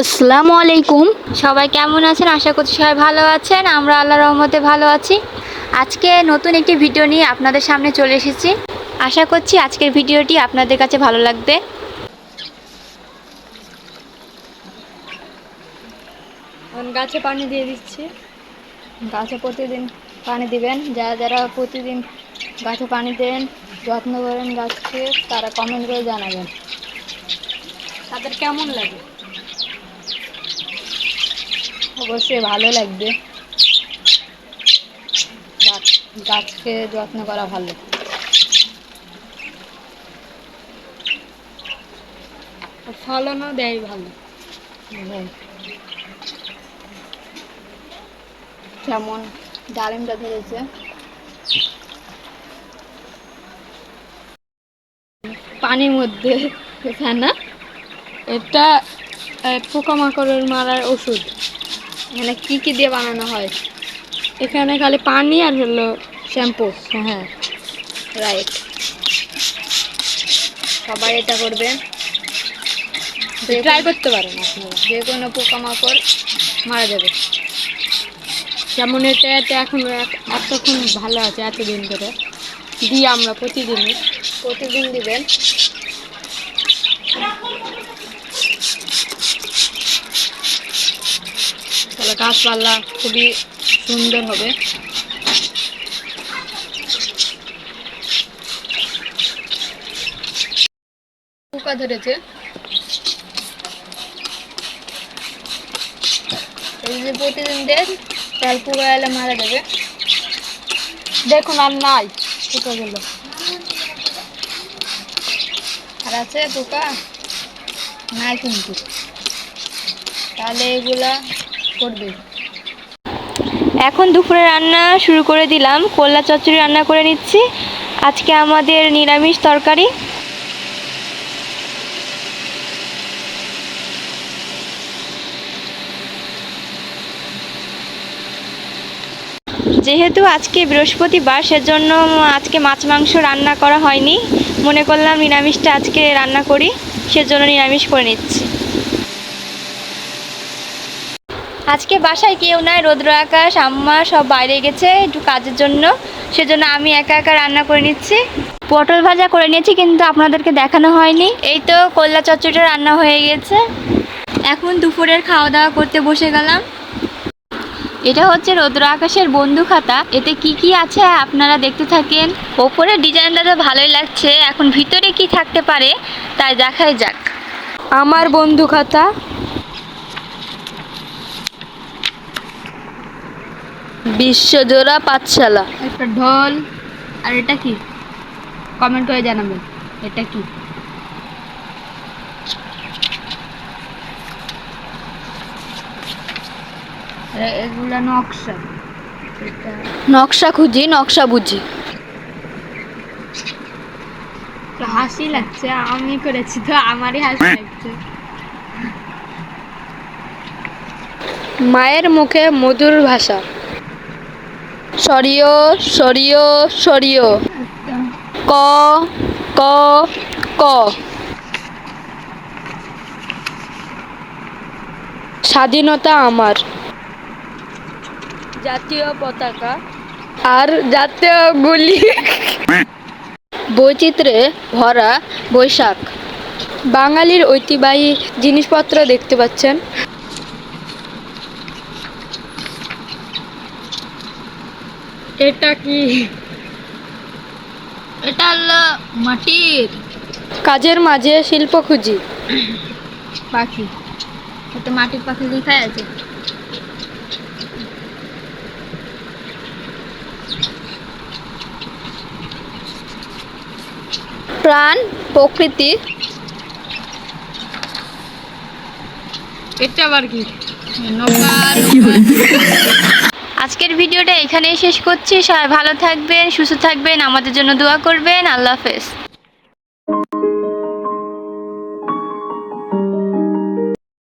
আসসালামু আলাইকুম। সবাই কেমন আছেন? আশা করছি সবাই ভালো আছেন। আমরা আল্লাহ রহমতে ভালো আছি। আজকে নতুন একটি ভিডিও নিয়ে আপনাদের সামনে চলে এসেছি। আশা করছি আজকের ভিডিওটি আপনাদের কাছে ভালো লাগবে। এখন গাছে পানি দিয়ে দিচ্ছি। গাছে প্রতিদিন পানি দিবেন। যারা যারা প্রতিদিন গাছে পানি দেন যত্ন করেন গাছকে তারা কমেন্ট করে জানাবেন। তাদের কেমন লাগে? অবশ্যই ভালো লাগবে। গাছ- গাছকে যত্ন করা ভালো। ফলনও দেয় ভালো। হুম। যেমন ডালিমটা ধরেছে। পানির মধ্যে ফেনা এটা পোকামাকড়ের মারার ওষুধ। মানে কি কি দিয়ে বানানো হয়? এখানে খালি পানি আর হলো শ্যাম্পু হ্যাঁ। রাইট সবাই এটা করবে। ট্রাই করতে পারেন আপনারা। যে কোনো পোকামাকড় মারা যাবে। যেমন এটা এটা এখন এতক্ষণ ভালো আছে এতদিন ধরে। দিই আমরা প্রতিদিনই। প্রতিদিন দিবেন। তাহলে গাছপালা খুবই সুন্দর হবে। পোকা ধরেছে। প্রতিদিন দেন তার পোকা এলে মারা যাবে। দেখুন আর নাই পোকা গেল। আর আছে পোকা নাই কিন্তু। তাহলে এগুলা করবে। এখন দুপুরে রান্না শুরু করে দিলাম। কল্লা চচ্চড়ি রান্না করে নিচ্ছি। আজকে আমাদের নিরামিষ তরকারি। যেহেতু আজকে বৃহস্পতিবার, সেজন্য আজকে মাছ মাংস রান্না করা হয়নি। মনে করলাম নিরামিষটা আজকে রান্না করি, সেজন্য নিরামিষ করে নিচ্ছি। আজকে বাসায় কেউ নাই, রৌদ্র আকাশ, আম্মা সব বাইরে গেছে একটু কাজের জন্য। সেজন্য আমি একা একা রান্না করে নিচ্ছি। পটল ভাজা করে নিয়েছি কিন্তু আপনাদেরকে দেখানো হয়নি। এই তো কল্লা চচ্চড়িটা রান্না হয়ে গেছে। এখন দুপুরের খাওয়া দাওয়া করতে বসে গেলাম। এটা হচ্ছে রৌদ্র আকাশের বন্ধু খাতা। এতে কি কি আছে আপনারা দেখতে থাকেন। ওপরের ডিজাইনটা তো ভালোই লাগছে। এখন ভিতরে কি থাকতে পারে, তাই দেখাই যাক। আমার বন্ধু খাতা। বিশ্বজোড়া পাঠশালা। একটা ঢোল আর এটা কি? কমেন্ট করে জানাবেন এটা কি? এগুলা নকশা। নকশা খুঁজি নকশা বুঝি। হাসি লাগছে আমি করেছি তো আমারই হাসি লাগছে। মায়ের মুখে মধুর ভাষা। সরিয় সরিয় সরিয়। ক ক ক। স্বাধীনতা আমার। জাতীয় পতাকা। আর জাতীয় গুলি। বৈচিত্র্যে ভরা বৈশাখ। বাঙালির ঐতিহ্যবাহী জিনিসপত্র দেখতে পাচ্ছেন। এটা কি? এটা হলো মাটির। কাজের মাঝে শিল্প খুঁজি। পাখি। এটা মাটির পাখি লেখাই আছে? প্রাণ প্রকৃতি। এটা আবার কি? আজকের ভিডিওটা এখানেই শেষ করছি। সবাই ভালো থাকবেন, সুস্থ থাকবেন, আমাদের জন্য দোয়া করবেন। আল্লাহ হাফেজ।